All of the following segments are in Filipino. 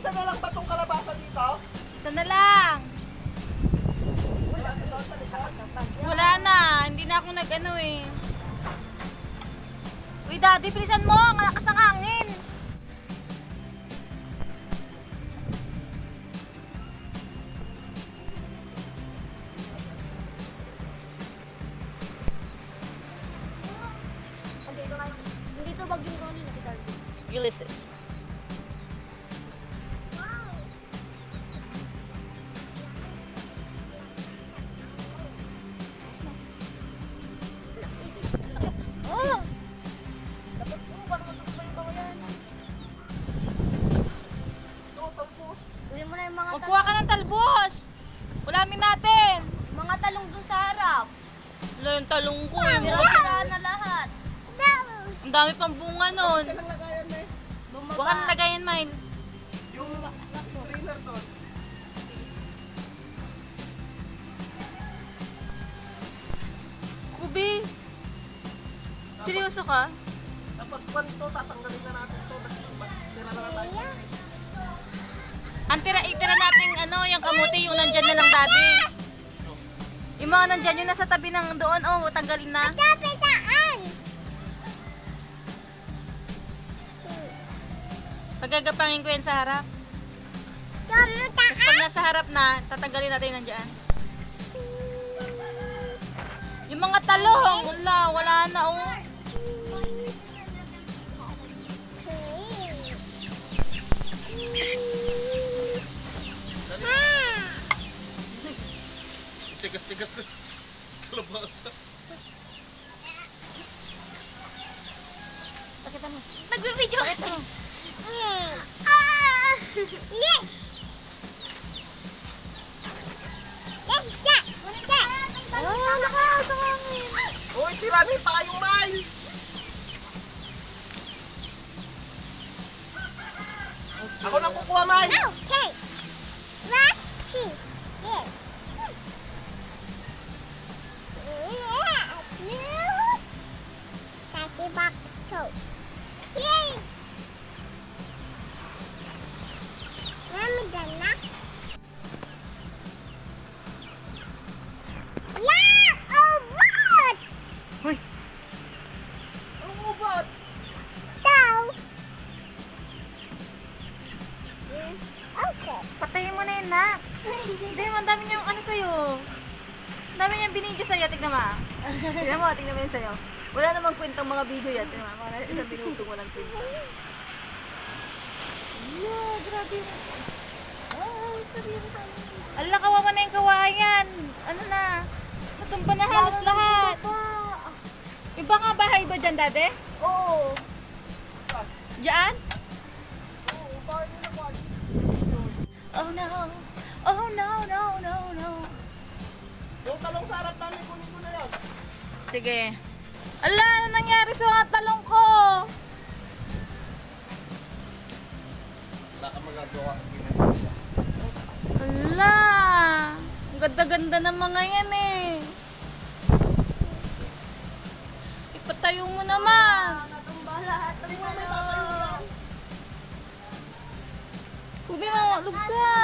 isa na lang ba itong kalabasa dito? Isa na lang. Wala na. Hindi na ako nag-ano eh. Uy, daddy, bilisan mo. Ang lakas ng hangin. Ulysses. Talong ko. Sira-sira na lahat. Ang dami pang bunga nun. Huwag ka Bumaba. na lagayan, Mile. Yung strainer doon. Kubi. Seryoso ka? Dapat kwan ito, tatanggalin na natin ito. Tira na tayo. Ang tira, itira natin ano, yung kamuti, yung nandyan na lang dati. Yung mga nandyan, yung nasa tabi ng doon, oh, tanggalin na. Pagagapangin ko yan sa harap. Tapos pag nasa harap na, tatanggalin natin yung nandyan. Yung mga talong, wala, wala na, oh. Tigas-tigas na. Kalabasa. Pakita mo. Nagbibidyo ka. Pakita mo. Ah! Yes! Yes, yes! Oh, lakas ang hangin. Uy, tiranin pa kayong may! Ako na kukuha, May! Okay. Rachi. Yes. Tati bakso. Yay! Mami, dala. Yeah! Oh, what? Uy, Ang ubot! Daw. Okay. patayin mo na yun, na. Hindi, ang niyang ano sa'yo. Dami niyang binigay sa'yo. Tignan mo. ah. Tignan mo, tignan mo yun sa'yo. Wala namang kwentang mga video yan. Tignan mo, mga isang minuto walang kwenta. Yeah, grabe. Ay, sabi mo sa akin. Ala, kawawa na yung kawayan. Ano na? Natumba na halos lahat. Yung ba nga bahay ba dyan, dati? Oo. Diyan? Oo, na kwan? Oh no. Oh no, no, no, no. Yung talong sa harap namin, kunin ko na yun. Sige. Ala, ano nangyari sa mga talong ko? Wala ka magagawa. Ala. Ang ganda-ganda ng mga yan eh. Ipatayo mo naman. Natumba lahat ng mga. Kubi mo, luga.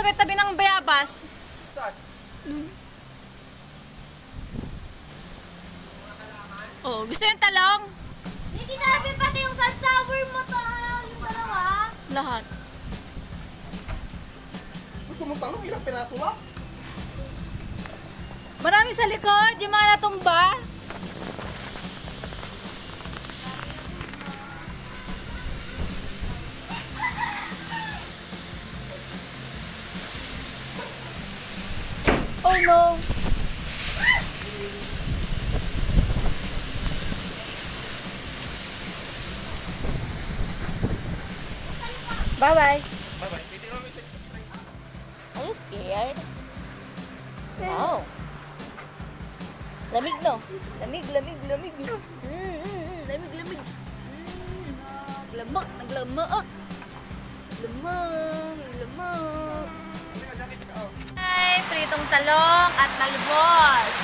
Sa may tabi ng bayabas. Saan? Oh, gusto yung talong? Tita Arby pati yung sunflower mo to, yung dalawa. Lahat. Gusto mo talong? Ilang piraso lang? Marami sa likod, yung mga natumba. Oh no. Bye-bye. Bye-bye. Are you scared? No. Lamig no? Lamig, lamig, lamig. Mm, mm, mm, lamig, lamig. Mm. Naglamok, naglamok. Lamok, lamok. Pritong talong at talbos.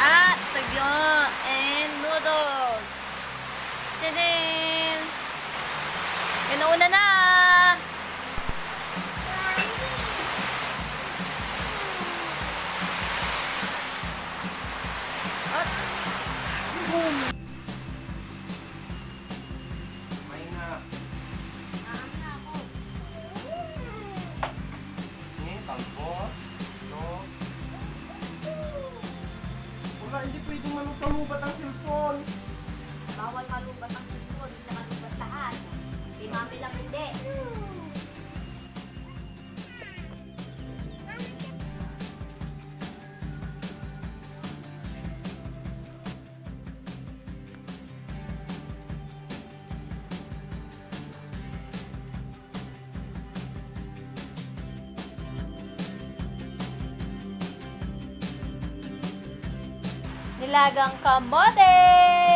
At tagyo and noodles. Tadin! Yun na una na! Si mami lang hindi. Nilagang kamote!